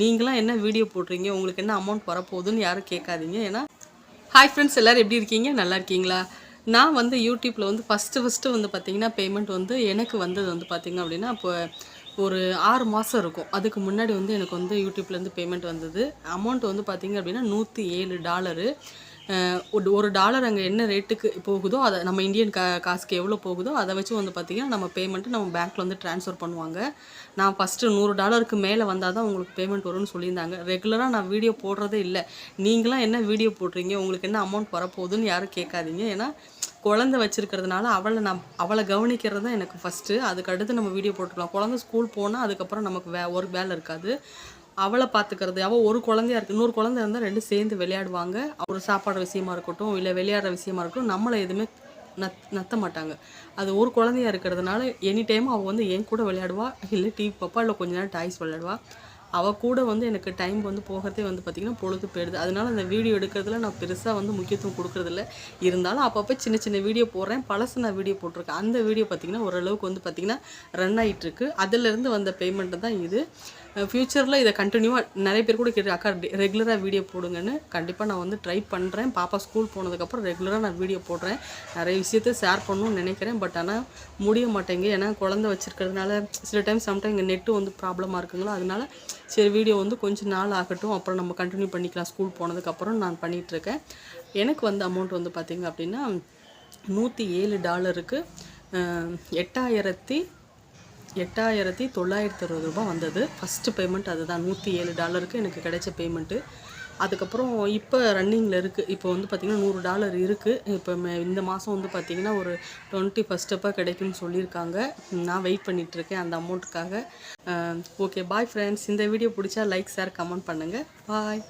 நீங்களாம் என்ன வீடியோ போடுறீங்க? உங்களுக்கு என்ன அமௌண்ட் வரப்போகுதுன்னு யாரும் கேட்காதீங்க. ஏன்னா ஹாய் ஃப்ரெண்ட்ஸ் எல்லோரும் எப்படி இருக்கீங்க? நல்லா இருக்கீங்களா? நான் வந்து யூடியூப்பில் வந்து ஃபஸ்ட்டு ஃபஸ்ட்டு வந்து பார்த்தீங்கன்னா பேமெண்ட் வந்து எனக்கு வந்தது வந்து பார்த்திங்க அப்படின்னா இப்போ ஒரு ஆறு மாதம் இருக்கும். அதுக்கு முன்னாடி வந்து எனக்கு வந்து யூடியூப்லேருந்து பேமெண்ட் வந்தது. அமௌண்ட் வந்து பார்த்திங்க அப்படின்னா நூற்றி ஏழு டாலரு ஒரு ஒரு டாலர் அங்கே என்ன ரேட்டுக்கு போகுதோ அதை நம்ம இந்தியன் கா காசுக்கு எவ்வளோ போகுதோ அதை வச்சு வந்து பார்த்திங்கன்னா நம்ம பேமெண்ட்டு நம்ம பேங்க்கில் வந்து ட்ரான்ஸ்ஃபர் பண்ணுவாங்க. நான் ஃபஸ்ட்டு நூறு டாலருக்கு மேலே வந்தால் தான் உங்களுக்கு பேமெண்ட் வரும்னு சொல்லியிருந்தாங்க. ரெகுலராக நான் வீடியோ போடுறதே இல்லை. நீங்களாம் என்ன வீடியோ போடுறீங்க? உங்களுக்கு என்ன அமௌண்ட் வரப்போகுதுன்னு யாரும் கேட்காதீங்க. ஏன்னா குழந்தை வச்சுருக்கிறதுனால அவளை நான் அவளை கவனிக்கிறது தான் எனக்கு ஃபஸ்ட்டு அதுக்கு அடுத்து நம்ம வீடியோ போட்டுக்கலாம். குழந்தை ஸ்கூல் போனால் அதுக்கப்புறம் நமக்கு வே ஒரு வேலை இருக்காது. அவளை பார்த்துக்கிறது. அவள் ஒரு குழந்தையா இருக்கு இன்னொரு குழந்தை இருந்தால் ரெண்டும் சேர்ந்து விளையாடுவாங்க. ஒரு சாப்பாடு விஷயமா இருக்கட்டும் இல்லை விளையாடுற விஷயமா இருக்கட்டும் நம்மளை எதுவுமே நத் நத்த மாட்டாங்க. அது ஒரு குழந்தையா இருக்கிறதுனால எனி டைம் அவள் வந்து என் கூட விளையாடுவா இல்லை டிவி பார்ப்பா இல்லை கொஞ்ச நேரம் டாய்ஸ் விளையாடுவா. அவள் கூட வந்து எனக்கு டைம் வந்து போகிறதே வந்து பார்த்திங்கன்னா பொழுது போயிடுது. அதனால் அந்த வீடியோ எடுக்கிறதுல நான் பெருசாக வந்து முக்கியத்துவம் கொடுக்கறதில்ல. இருந்தாலும் அப்பப்போ சின்ன சின்ன வீடியோ போடுறேன். பழசு நான் வீடியோ போட்டிருக்கேன். அந்த வீடியோ பார்த்திங்கன்னா ஓரளவுக்கு வந்து பார்த்திங்கன்னா ரன் ஆகிட்டுருக்கு அதிலேருந்து வந்த பேமெண்ட்டு தான் இது. ஃப்யூச்சரில் இதை கண்டினியூவாக நிறைய பேர் கூட கேட்டு அக்கா ரெகுலராக வீடியோ போடுங்கன்னு. கண்டிப்பாக நான் வந்து ட்ரை பண்ணுறேன் பாப்பா ஸ்கூல் போனதுக்கப்புறம் ரெகுலராக நான் வீடியோ போடுறேன். நிறைய விஷயத்த ஷேர் பண்ணணும்னு நினைக்கிறேன். பட் ஆனால் முடிய மாட்டேங்க ஏன்னா குழந்தை வச்சுருக்கிறதுனால சில டைம் சம்டைம் இங்கே நெட்டு வந்து ப்ராப்ளமாக இருக்குங்களா? அதனால சரி வீடியோ வந்து கொஞ்சம் நாள் ஆகட்டும். அப்புறம் நம்ம கண்டினியூ பண்ணிக்கலாம். ஸ்கூல் போனதுக்கப்புறம் நான் பண்ணிகிட்ருக்கேன் எனக்கு வந்து அமௌண்ட் வந்து பார்த்திங்க அப்படின்னா நூற்றி ஏழு டாலருக்கு எட்டாயிரத்தி எட்டாயிரத்தி தொள்ளாயிரத்தி அறுபது ரூபாய் வந்தது. ஃபஸ்ட்டு பேமெண்ட் அதுதான். நூற்றி ஏழு டாலருக்கு எனக்கு கிடைச்ச பேமெண்ட்டு அதுக்கப்புறம் இப்போ ரன்னிங்கில் இருக்குது இப்போ வந்து பார்த்திங்கன்னா நூறு டாலர் இருக்குது இப்போ இந்த மாதம் வந்து பார்த்திங்கன்னா ஒரு டுவெண்ட்டி ஃபஸ்ட்டப்பாக கிடைக்கும்னு சொல்லியிருக்காங்க. நான் வெயிட் பண்ணிகிட்ருக்கேன் அந்த அமௌண்ட்டுக்காக ஓகே பாய் ஃப்ரெண்ட்ஸ் இந்த வீடியோ பிடிச்சா லைக் ஷேர் கமெண்ட் பண்ணுங்கள் பாய்